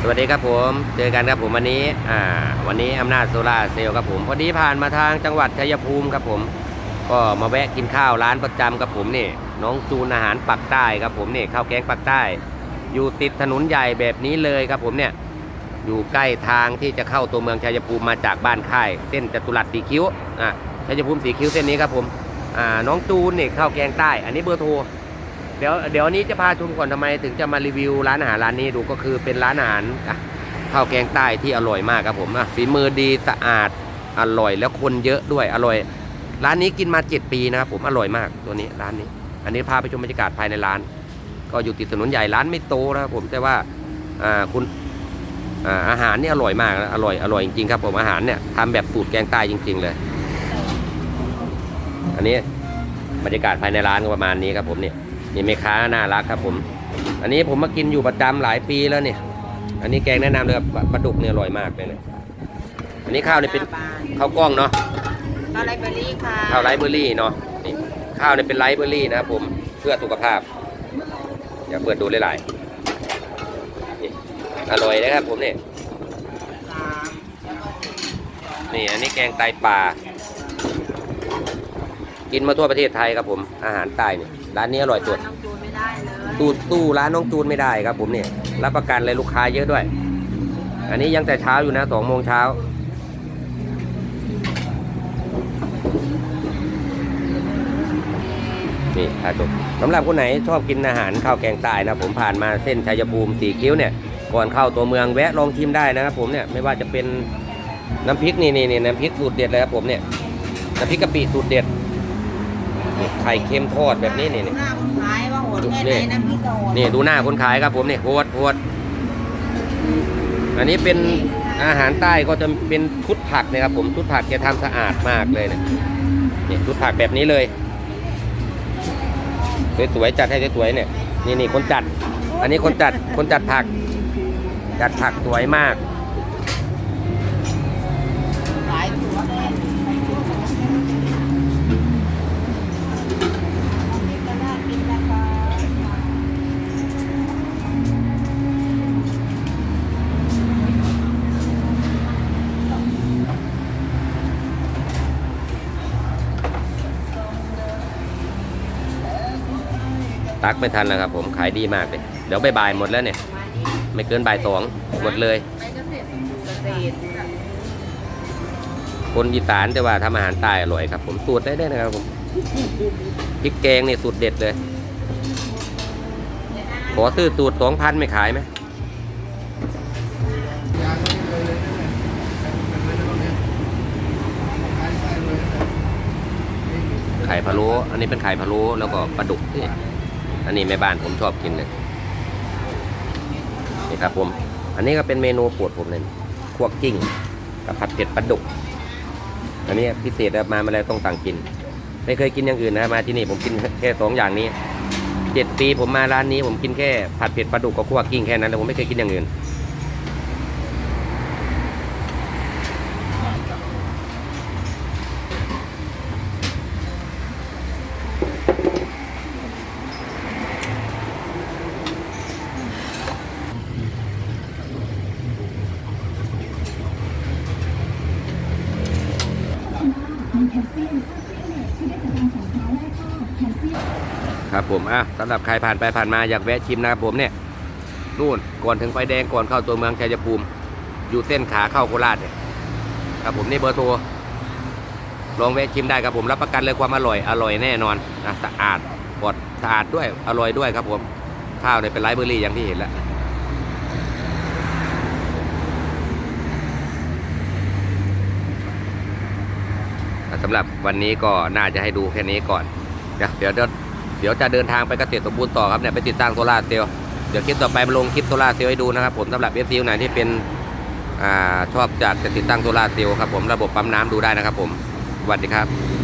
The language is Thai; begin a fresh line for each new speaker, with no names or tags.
สวัสดีครับผม เจอกันครับผมวันนี้ อ่า วันนี้อำนาจโซล่าเซลล์ครับผม พอดีผ่านมาทางจังหวัดชัยภูมิครับผม ก็มาแวะกินข้าวร้านประจำครับผมนี่ น้องจูนอาหารปักใต้ครับผมนี่ข้าวแกงปักใต้ อยู่ติดถนนใหญ่แบบนี้เลยครับผมเนี่ย อยู่ใกล้ทางที่จะเข้าตัวเมืองชัยภูมิมาจากบ้านค่าย เส้นจตุรัสสีคิ้ว อะชัยภูมิสีคิ้วเส้นนี้ครับผม อ่า น้องจูนนี่ข้าวแกงใต้ อันนี้เบอร์โทร เดี๋ยวเดี๋ยวนี้จะพาชมก่อนทำไมถึงจะมารีวิวร้านอาหารร้านนี้ดูก็คือเป็นร้านอาหารข้าวแกงใต้ที่อร่อยมากครับผมอะฝีมือดีสะอาดอร่อยแล้วคนเยอะด้วยอร่อย ร้านนี้กินมา 7 ปีนะครับผมอร่อยมากตัวนี้ร้านนี้ อันนี้พาไปชมบรรยากาศภายในร้าน ก็อยู่ติดถนนใหญ่ร้านไม่โตนะครับผมแต่ว่าอ่าคุณอาอาหารนี่อร่อยมากอร่อยอร่อยจริงๆครับผมอาหารเนี่ยทำแบบสูตรแกงใต้จริง ๆ เลย อันนี้บรรยากาศภายในร้านก็ประมาณนี้ครับผมเนี่ย นี่แม่ค้าน่ารักครับผม อันนี้ผมมากินอยู่ประจำหลายปีแล้วเนี่ย อันนี้แกงแนะนำเลยครับปลาดุกเนี่ยอร่อยมากเลยเนี่ยอันนี้ข้าวเนี่ยเป็นข้าวกล้องเนาะ
ข้าวไรเบอรี่ค่ะ
ข้าวไรซ์เบอร์รี่เนาะนี่ข้าวเนี่ยเป็นไรซ์เบอร์รี่นะครับผมเพื่อสุขภาพเดี๋ยวเปิดดูหลายๆนี่อร่อยนะครับผมเนี่ย
สาม
นี่อันนี้แกงไตปลากินมาทั่วประเทศไทยครับผมอาหารใต้เนี่ย ร้านนี้อร่อยสุด
น้องจูนไม่ได้เลย
ตู้ตู้ร้านน้องจูนไม่ได้ครับ ผมเนี่ยรับประกันเลยลูกค้าเยอะด้วย อันนี้ยังแต่เช้าอยู่นะสองโมงเช้านี่ท่านผู้ชมสำหรับคนไหนชอบกินอาหารข้าวแกงใต้นะผมผ่านมาเส้นชัยภูมิสีคิ้วเนี่ยก่อนเข้าตัวเมืองแวะลองชิมได้นะครับผมเนี่ยไม่ว่าจะเป็นน้ำพริกนี่นี่นี่น้ำพริกสูตรเด็ดเลยครับผมเนี่ยน้ำพริกกะปิสูตรเด็ดนี่ ไข่เค็มทอดแบบนี้นี่นี่
หน้าคนขายว่าโหดแค่ไหนนะพี่ก็โหด
นี่ดูหน้าคนขายครับผมนี่โหดโหดอันนี้เป็นอาหารใต้ก็จะเป็นชุดผักนะครับผมชุดผักแกทำสะอาดมากเลยเนี่ยนี่ชุดผักแบบนี้เลยสวยๆจัดให้สวยๆเนี่ยนี่นี่คนจัด อันนี้คนจัดคนจัดผัก จัดผักสวยมาก
ตั
กไม่ทันแล้วครับผมขายดีมากเลยเดี๋ยวบ่ายๆหมดแล้วเนี่ย ไม่เกินบ่ายสองหมดเลย
ไปเกษตรเกษตร
คนอีสานแต่ว่าทำอาหารใต้อร่อยครับ ผมสูตรได้ได้นะครับผมพริกแกงนี่สูตรเด็ดเลย ขอซื้อสูตรสองพันไม่ขายไหมไข่พะโล้อันนี้เป็นไข่พะโล้แล้วก็ปลาดุกนี่ อันนี้แม่บ้านผมชอบกินเลยนี่ครับผม อันนี้ก็เป็นเมนูปวดผมเลยคั่วกิ้งกับผัดเผ็ดปลาดุก อันนี้พิเศษมามาแล้วต้องสั่งกิน ไม่เคยกินอย่างอื่นนะมาที่นี่ผมกินแค่สองอย่างนี้เจ็ดปีผมมาร้านนี้ผมกินแค่ผัดเผ็ดปลาดุกกับคั่วกิ้งแค่นั้นแต่ผมไม่เคยกินอย่างอื่น ครับผมอะสำหรับใครผ่านไปผ่านมาอยากแวะชิมนะครับผมเนี่ยนู่นก่อนถึงไฟแดงก่อนเข้าตัวเมืองชัยภูมิ อยู่เส้นขาเข้าโคราชเนี่ยครับผมนี่เบอร์โทรลองแวะชิมได้ครับผมรับประกันเลยความอร่อยอร่อยแน่นอนนะสะอาดปลอดสะอาดด้วยอร่อยด้วยครับผมข้าวเนี่ยเป็นไรเบอร์รี่อย่างที่เห็นแล้วำหรับวันนี้ก็น่าจะให้ดูแค่นี้ก่อน เดี๋ยวเดี๋ยวเดี๋ยวจะเดินทางไปเกษตรสมบูรณ์ต่อครับเนี่ยไปติดตั้งโซล่าเซลล์เดี๋ยวคลิปต่อไปมาลงคลิปโซล่าเซลล์ให้ดูนะครับผมสำหรับเอฟซีไหนที่เป็นอ่าชอบจากจะติดตั้งโซล่าเซลล์ครับผมระบบปั๊มน้ำดูได้นะครับผมสวัสดีครับ